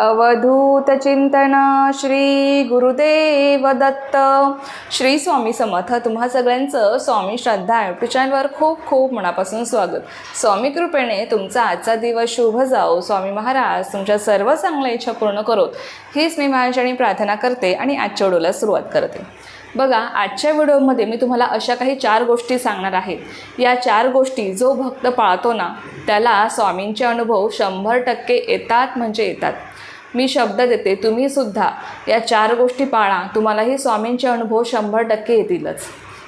अवधूत चिंतन श्री गुरुदेव दत्त श्री स्वामी समर्थ तुम्हा सगळ्यांचं स्वामी श्रद्धा यूट्यूब चॅनलवर खूप खूप मनापासून स्वागत. स्वामी कृपेने तुमचा आजचा दिवस शुभ जाओ. स्वामी महाराज तुमच्या सर्व चांगल्या इच्छा पूर्ण करोत. हीच मी महाराजांनी प्रार्थना करते आणि आजच्या व्हिडिओला सुरुवात करते. बघा आजच्या व्हिडिओमध्ये मी तुम्हाला अशा काही चार गोष्टी सांगणार आहे. या चार गोष्टी जो भक्त पाळतो ना त्याला स्वामींचे अनुभव शंभर टक्के येतात म्हणजे येतात. मी शब्द देते तुम्ही सुद्धा. या चार गोष्टी पाळा. तुम्हालाही स्वामींचे अनुभव शंभर टक्के येतीलच.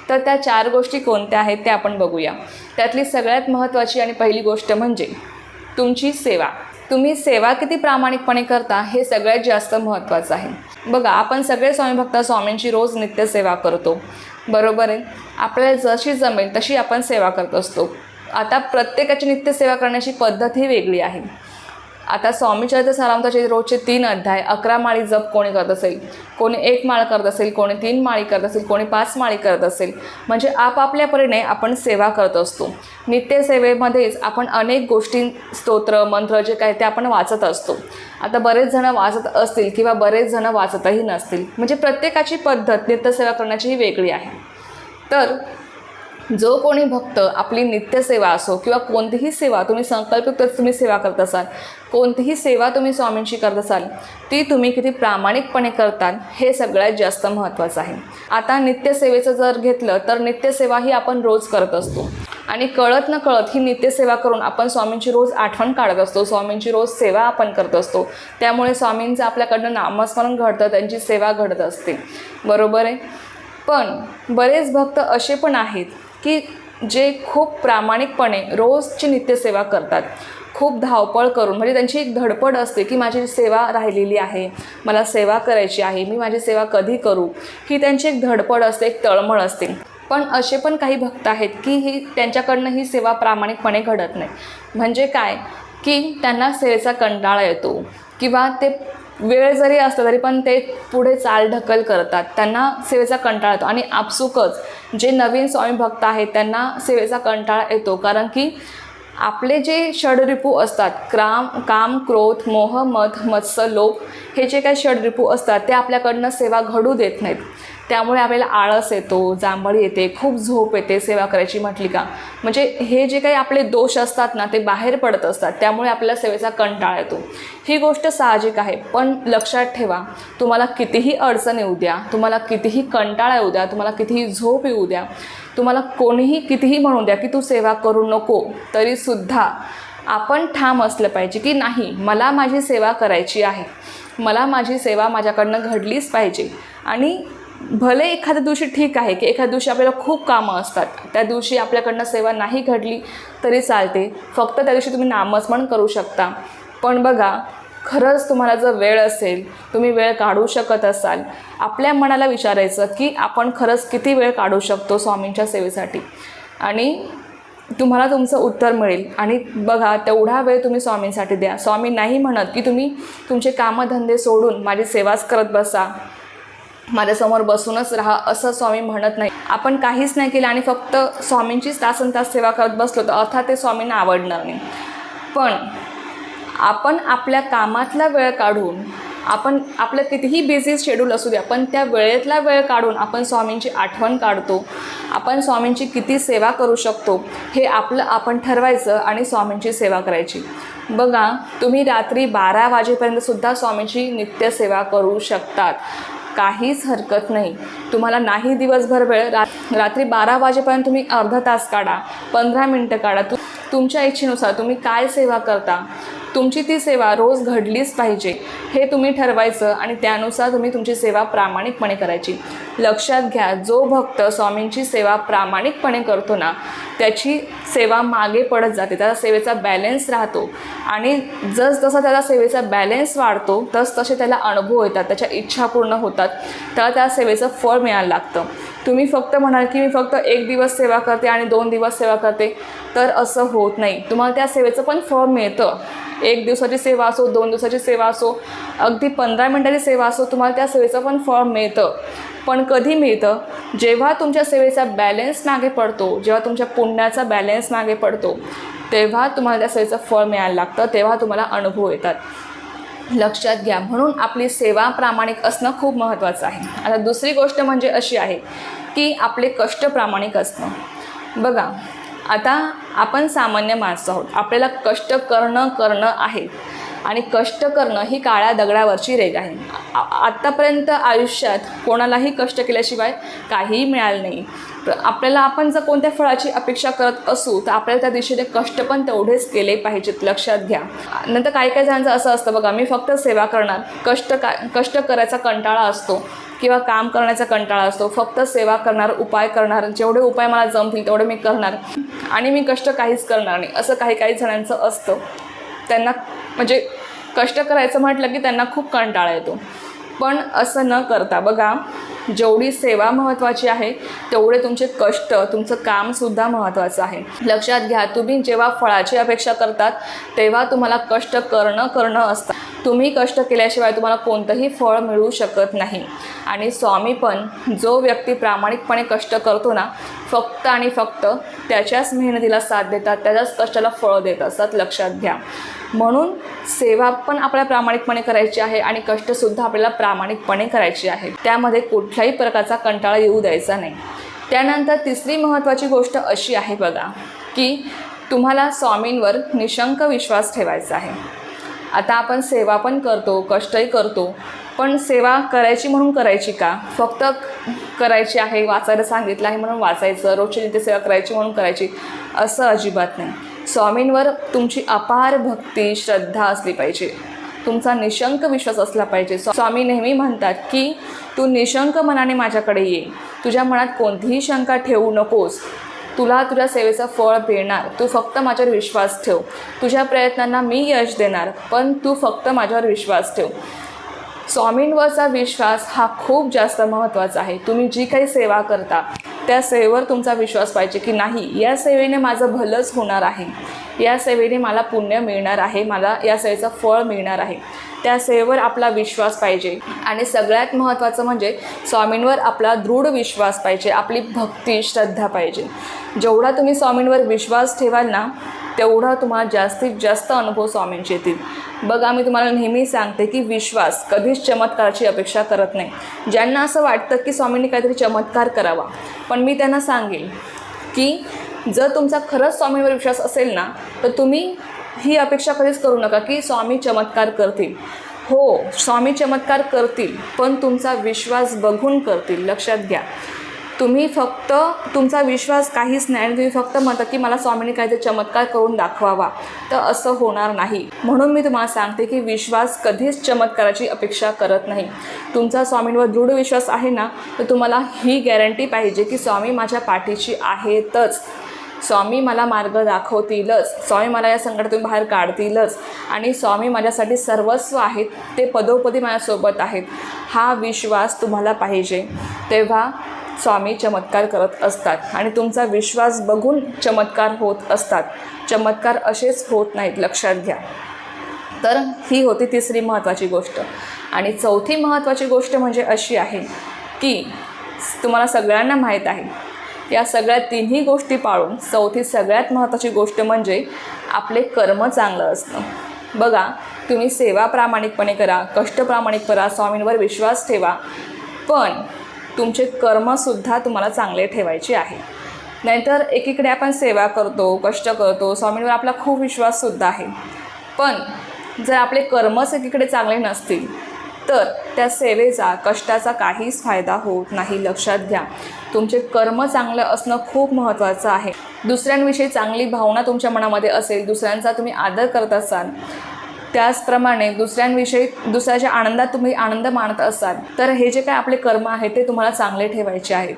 तर त्या चार गोष्टी कोणत्या आहेत त्या आपण बघूया. त्यातली सगळ्यात महत्त्वाची आणि पहिली गोष्ट म्हणजे तुमची सेवा. तुम्ही सेवा किती प्रामाणिकपणे करता हे सगळ्यात जास्त महत्त्वाचं आहे. बघा आपण सगळे स्वामी भक्त स्वामींची रोज नित्यसेवा करतो. बरोबर आहे? आपल्याला जशी जमेल तशी आपण सेवा करत असतो. आता प्रत्येकाची नित्यसेवा करण्याची पद्धत ही वेगळी आहे. आता स्वामी चरित्र सारामताचे रोजचे तीन अध्याय अकरा माळी जप कोणी करत असेल कोणी एक माळ करत असेल कोणी तीन माळी करत असेल कोणी पाच माळी करत असेल म्हणजे आपापल्या परीने आपण सेवा करत असतो. नित्यसेवेमध्येच आपण अनेक गोष्टी स्तोत्र मंत्र जे काय ते आपण वाचत असतो. आता बरेच जणं वाचत असतील किंवा बरेच जणं वाचतही नसतील म्हणजे प्रत्येकाची पद्धत नित्यसेवा करण्याची ही वेगळी आहे. तर जो कोणी भक्त आपली नित्यसेवा असो किंवा कोणतीही सेवा तुम्ही संकल्पित तुम्ही सेवा करत असाल कोणतीही सेवा तुम्ही स्वामींची करत असाल ती तुम्ही किती प्रामाणिकपणे करतात हे सगळ्यात जास्त महत्त्वाचं आहे. आता नित्यसेवेचं जर घेतलं तर नित्यसेवा ही आपण रोज करत असतो. आणि कळत न कळत ही नित्यसेवा करून आपण स्वामींची रोज आठवण काढत असतो स्वामींची रोज सेवा आपण करत असतो. त्यामुळे स्वामींचं आपल्याकडनं नामस्मरण घडतं त्यांची सेवा घडत असते. बरोबर आहे? पण बरेच भक्त असे पण आहेत की जे खूप प्रामाणिकपणे रोजची नित्यसेवा करतात. खूप धावपळ करून म्हणजे त्यांची एक धडपड असते की माझी सेवा राहिलेली आहे मला सेवा करायची आहे मी माझी सेवा कधी करू? ही त्यांची एक धडपड असते एक तळमळ असते. पण असे पण काही भक्त आहेत की ही त्यांच्याकडनं ही सेवा प्रामाणिकपणे घडत नाही. म्हणजे काय? की त्यांना सेवेचा कंटाळा येतो किंवा ते वेळ जरी असला तरी पण ते पुढे चाल ढकल करतात. त्यांना सेवेचा कंटाळा येतो. आणि आपसुकच जे नवीन स्वामी भक्त आहेत त्यांना सेवेचा कंटाळा येतो. कारण की आपले जे षडरिपू असतात क्राम काम क्रोध मोह मध मत्स्य लोभ हे जे काही षडरिपू असतात ते आपल्याकडनं सेवा घडू देत नाहीत. त्यामुळे आपल्याला आळस येतो जांभळी येते खूप झोप येते सेवा करायची म्हटली का? म्हणजे हे जे काही आपले दोष असतात ना ते बाहेर पडत असतात. त्यामुळे आपल्या सेवेचा कंटाळा येतो. ही गोष्ट साहजिक आहे. पण लक्षात ठेवा तुम्हाला कितीही अडचण येऊ द्या तुम्हाला कितीही कंटाळा येऊ द्या तुम्हाला कितीही झोप येऊ द्या तुम्हाला कोणीही कितीही म्हणू द्या की तू सेवा करू नको तरीसुद्धा आपण ठाम असलं पाहिजे की नाही मला माझी सेवा करायची आहे. मला माझी सेवा माझ्याकडनं घडलीच पाहिजे. आणि भले एखाद्या दिवशी ठीक आहे की एखाद्या दिवशी आपल्याला खूप कामं असतात त्या दिवशी आपल्याकडनं सेवा नाही घडली तरी चालते. फक्त त्या दिवशी तुम्ही नामस्मरण करू शकता. पण बघा खरंच तुम्हाला जर वेळ असेल तुम्ही वेळ काढू शकत असाल आपल्या मनाला विचारायचं की आपण खरंच किती वेळ काढू शकतो स्वामींच्या सेवेसाठी? आणि तुम्हाला तुमचं उत्तर मिळेल. आणि बघा तेवढा वेळ तुम्ही स्वामींसाठी द्या. स्वामी नाही म्हणत की तुम्ही तुमचे कामधंदे सोडून माझी सेवाच करत बसा. माझ्यासमोर बसूनच राहा असं स्वामी म्हणत नाही. आपण काहीच नाही केलं आणि फक्त स्वामींचीच तासन तास सेवा करत बसलो तर अर्थात ते स्वामींना आवडणार नाही. पण आपण आपल्या कामातला वेळ काढून आपण आपलं कितीही बिझी शेड्यूल असू द्या पण त्या वेळेतला वेळ काढून आपण स्वामींची आठवण काढतो आपण स्वामींची किती सेवा करू शकतो हे आपलं आपण ठरवायचं आणि स्वामींची सेवा करायची. बघा तुम्ही रात्री बारा वाजेपर्यंतसुद्धा स्वामींची नित्यसेवा करू शकतात. काहीच हरकत नाही. तुम्हाला नाही दिवसभर वेळ रा रात्री बारा वाजेपर्यंत तुम्ही अर्धा तास काढा पंधरा मिनटं काढा. तु तुमच्या इच्छेनुसार तुम्ही काय सेवा करता? तुमची ती सेवा रोज घडलीच पाहिजे हे तुम्ही ठरवायचं आणि त्यानुसार तुम्ही तुमची सेवा प्रामाणिकपणे करायची. लक्षात घ्या जो भक्त स्वामींची सेवा प्रामाणिकपणे करतो ना त्याची सेवा मागे पडत जाते त्याचा सेवेचा बॅलेन्स राहतो. आणि जसजसा त्याचा सेवेचा बॅलेन्स वाढतो तस तसे त्याला अनुभव येतात त्याच्या इच्छा पूर्ण होतात. त्याला त्या सेवेचं फळ मिळायला लागतं. तुम्ही फक्त म्हणाल की मी फक्त एक दिवस सेवा करते आणि दोन दिवस सेवा करते तर असं होत नाही. तुम्हाला त्या सेवेचं पण फळ मिळतं. एक दिवसाची सेवा असो दोन दिवसाची सेवा असो अगदी पंधरा मिनटाची सेवा असो तुम्हाला त्या सेवेचं पण फळ मिळतं. पण कधी मिळतं? जेव्हा तुमच्या सेवेचा बॅलेन्स मागे पडतो जेव्हा तुमच्या पुण्याचा बॅलेन्स मागे पडतो तेव्हा तुम्हाला त्या सेवेचं फळ मिळायला लागतं तेव्हा तुम्हाला अनुभव येतात. लक्षात घ्या म्हणून आपली सेवा प्रामाणिक असणं खूप महत्त्वाचं आहे. आता दुसरी गोष्ट म्हणजे अशी आहे की आपले कष्ट प्रामाणिक असणं. बघा आता आपण सामान्य माणसं आहोत. आपल्याला कष्ट करणं करणं आहे. आणि कष्ट करणं ही काळ्या दगडावरची रेग आहे. आ- आत्तापर्यंत आयुष्यात कोणालाही कष्ट केल्याशिवाय काहीही मिळालं नाही. आपल्याला आपण जर कोणत्या फळाची अपेक्षा करत असू तर आपल्याला त्या दिशेने कष्ट पण तेवढेच केले पाहिजेत लक्षात घ्या. नंतर काही काही जणांचं असं असतं बघा मी फक्त सेवा करणार. कष्ट का कष्ट करायचा कंटाळा असतो किंवा काम करण्याचा कंटाळा असतो. फक्त सेवा करणार उपाय करणार जेवढे उपाय मला जमतील तेवढे मी करणार. आणि मी कष्ट काहीच करणार नाही असं काही काही जणांचं असतं. त्यांना म्हणजे कष्ट करायचं म्हटलं की त्यांना खूप कंटाळा येतो. पण असं न करता बघा जेवढी सेवा महत्त्वाची आहे तेवढे तुमचे कष्ट तुमचं कामसुद्धा महत्त्वाचं आहे. लक्षात घ्या तुम्ही जेव्हा फळाची अपेक्षा करतात तेव्हा तुम्हाला कष्ट करणं करणं असतं. तुम्ही कष्ट केल्याशिवाय तुम्हाला कोणतंही फळ मिळू शकत नाही. आणि स्वामी पण जो व्यक्ती प्रामाणिकपणे कष्ट करतो ना फक्त आणि फक्त त्याच्याच मेहनतीला साथ देतात त्याच्याच कष्टाला फळ देत असतात लक्षात घ्या. म्हणून सेवा पण आपल्याला प्रामाणिकपणे करायची आहे आणि कष्टसुद्धा आपल्याला प्रामाणिकपणे करायची आहे. त्यामध्ये कुठल्याही प्रकारचा कंटाळा येऊ द्यायचा नाही. त्यानंतर तिसरी महत्त्वाची गोष्ट अशी आहे बघा की तुम्हाला स्वामींवर निशंक विश्वास ठेवायचा आहे. आता आपण सेवा पण करतो कष्टही करतो पण सेवा करायची म्हणून करायची का? फक्त करायची आहे वाचायला सांगितलं आहे म्हणून वाचायचं रोजची नित्य सेवा करायची म्हणून करायची असं अजिबात नाही. स्वामींवर तुमची अपार भक्ती श्रद्धा असली पाहिजे. तुमचा निशंक विश्वास असला पाहिजे. स्वामी नेहमी म्हणतात की तू निशंक मनाने माझ्याकडे ये. तुझ्या मनात कोणतीही शंका ठेवू नकोस. तुला तुझ्या सेवेचं फळ मिळणार. तू फक्त माझ्यावर विश्वास ठेव. तुझ्या प्रयत्नांना मी यश देणार पण तू फक्त माझ्यावर विश्वास ठेव. स्वामींवरचा विश्वास हा खूप जास्त महत्त्वाचा आहे. तुम्ही जी काही सेवा करता त्या सेवेवर तुमचा विश्वास पाहिजे की नाही या सेवेने माझं भलंच होणार आहे. या सेवेने मला पुण्य मिळणार आहे मला या सेवेचं फळ मिळणार आहे. त्या सेवेवर आपला विश्वास पाहिजे. आणि सगळ्यात महत्त्वाचं म्हणजे स्वामींवर आपला दृढ विश्वास पाहिजे. आपली भक्ती श्रद्धा पाहिजे. जेवढा तुम्ही स्वामींवर विश्वास ठेवाल ना तेवढा तुम्हाला जास्तीत जास्त अनुभव स्वामींचे येतील. बघा मी तुम्हाला नेहमी सांगते की विश्वास कधीच चमत्काराची अपेक्षा करत नाही. ज्यांना असं वाटतं की स्वामींनी काहीतरी चमत्कार करावा पण मी त्यांना सांगेन की जर तुमचा खरंच स्वामींवर विश्वास असेल ना तर तुम्ही ही अपेक्षा कधीच करू नका की स्वामी चमत्कार करतील. हो स्वामी चमत्कार करतील पण तुमचा विश्वास बघून करतील. लक्षात घ्या. तुम्ही फक्त तुमचा विश्वास काहीच नाही आणि तुम्ही फक्त म्हणता की मला स्वामीने काहीतरी चमत्कार करून दाखवावा. तर असं होणार नाही. म्हणून मी तुम्हाला सांगते की विश्वास कधीच चमत्काराची अपेक्षा करत नाही. तुमचा स्वामींवर दृढ विश्वास आहे ना तर तुम्हाला ही गॅरंटी पाहिजे की स्वामी माझ्या पाठीशी आहेतच. स्वामी मला मार्ग दाखवतीलच. स्वामी मला या संकटातून बाहेर काढतीलच. आणि स्वामी माझ्यासाठी सर्वस्व आहेत ते पदोपदी माझ्यासोबत आहेत. हा विश्वास तुम्हाला पाहिजे. तेव्हा स्वामी चमत्कार करत असतात आणि तुमचा विश्वास बघून चमत्कार होत असतात. चमत्कार असेच होत नाहीत लक्षात घ्या. तर ही होती तिसरी महत्त्वाची गोष्ट. आणि चौथी महत्त्वाची गोष्ट म्हणजे अशी आहे की तुम्हाला सगळ्यांना माहीत आहे या सगळ्या तिन्ही गोष्टी पाळून चौथी सगळ्यात महत्त्वाची गोष्ट म्हणजे आपले कर्म चांगलं असणं. बघा तुम्ही सेवा प्रामाणिकपणे करा कष्ट प्रामाणिक करा स्वामींवर विश्वास ठेवा पण तुमचे कर्मसुद्धा तुम्हाला चांगले ठेवायचे आहे. नाहीतर एकीकडे आपण सेवा करतो कष्ट करतो स्वामींवर आपला खूप विश्वाससुद्धा आहे. पण जर आपले कर्मच एकीकडे चांगले नसतील तर त्या सेवेचा कष्टाचा काहीच फायदा होत नाही. लक्षात घ्या. तुमचे कर्म चांगलं असणं खूप महत्त्वाचं आहे. दुसऱ्यांविषयी चांगली भावना तुमच्या मनामध्ये असेल दुसऱ्यांचा तुम्ही आदर करत असाल त्याचप्रमाणे दुसऱ्यांविषयी दुसऱ्याच्या आनंदात तुम्ही आनंद मानत असाल तर हे जे काय आपले कर्म आहेत ते तुम्हाला चांगले ठेवायचे आहेत.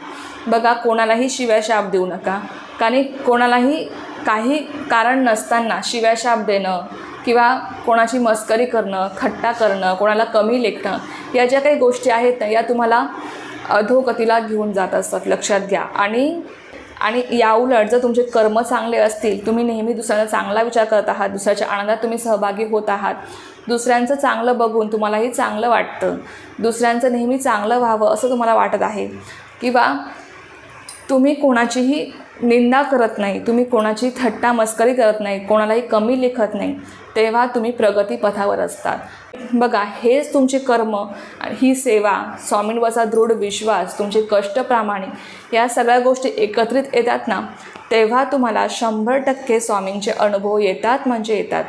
बघा कोणालाही शिव्या शाप देऊ नका. कारण कोणालाही काही कारण नसताना शिव्या शाप देणं किंवा कोणाची मस्करी करणं खट्टा करणं कोणाला कमी लेखणं या ज्या काही गोष्टी आहेत ना या तुम्हाला अधोगतीला घेऊन जात असतात लक्षात घ्या. आणि आणि याउलट जर तुमचे कर्म चांगले असतील तुम्ही नेहमी दुसऱ्यांचा चांगला विचार करत आहात दुसऱ्याच्या आनंदात तुम्ही सहभागी होत आहात दुसऱ्यांचं चांगलं बघून तुम्हालाही चांगलं वाटतं. दुसऱ्यांचं नेहमी चांगलं व्हावं असं तुम्हाला वाटत आहे. किंवा तुम्ही कोणाचीही निंदा करत नाही तुम्ही कोणाची थट्टा मस्करी करत नाही कोणालाही कमी लेखत नाही तेव्हा तुम्ही प्रगतीपथावर असतात. बघा हेच तुमचे कर्म ही सेवा स्वामींवरचा दृढ विश्वास तुमचे कष्ट प्रामाणिक या सगळ्या गोष्टी एकत्रित येतात ना तेव्हा तुम्हाला शंभर टक्के स्वामींचे अनुभव येतात म्हणजे येतात.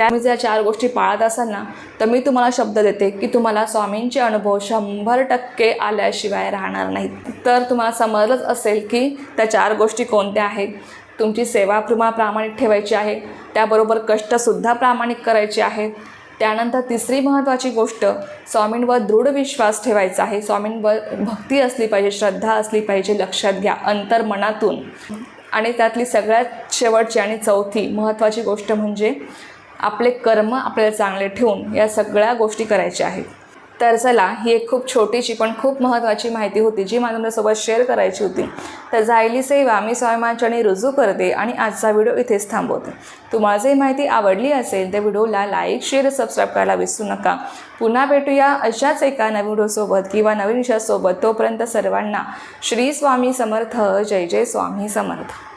त्यामुळे जर चार गोष्टी पाळत असाल ना तर मी तुम्हाला शब्द देते की तुम्हाला स्वामींचे अनुभव शंभर टक्के आल्याशिवाय राहणार नाहीत. तर तुम्हाला समजलंच असेल की त्या चार गोष्टी कोणत्या आहेत. तुमची सेवा तुम्हाला प्रामाणिक ठेवायची आहे त्याबरोबर कष्टसुद्धा प्रामाणिक करायचे आहेत त्यानंतर तिसरी महत्त्वाची गोष्ट स्वामींवर दृढ विश्वास ठेवायचा आहे. स्वामींवर भक्ती असली पाहिजे श्रद्धा असली पाहिजे लक्षात घ्या अंतर्मनातून. आणि त्यातली सगळ्यात शेवटची आणि चौथी महत्त्वाची गोष्ट म्हणजे आपले कर्म आपल्याला चांगले ठेवून या सगळ्या गोष्टी करायच्या आहेत. तर चला ही एक खूप छोटीशी पण खूप महत्त्वाची माहिती होती जी मला तुमच्यासोबत शेअर करायची होती. तर जायली सेवा मी स्वामीमांच्याने रुजू करते आणि आजचा व्हिडिओ इथेच थांबवते. तुम्हाला जर माहिती आवडली असेल तर व्हिडिओला लाईक शेअर सबस्क्राईब करायला विसरू नका. पुन्हा भेटूया अशाच एका नवीन व्हिडिओसोबत किंवा नवीन विषयासोबत. तोपर्यंत सर्वांना श्री स्वामी समर्थ. जय जय स्वामी समर्थ.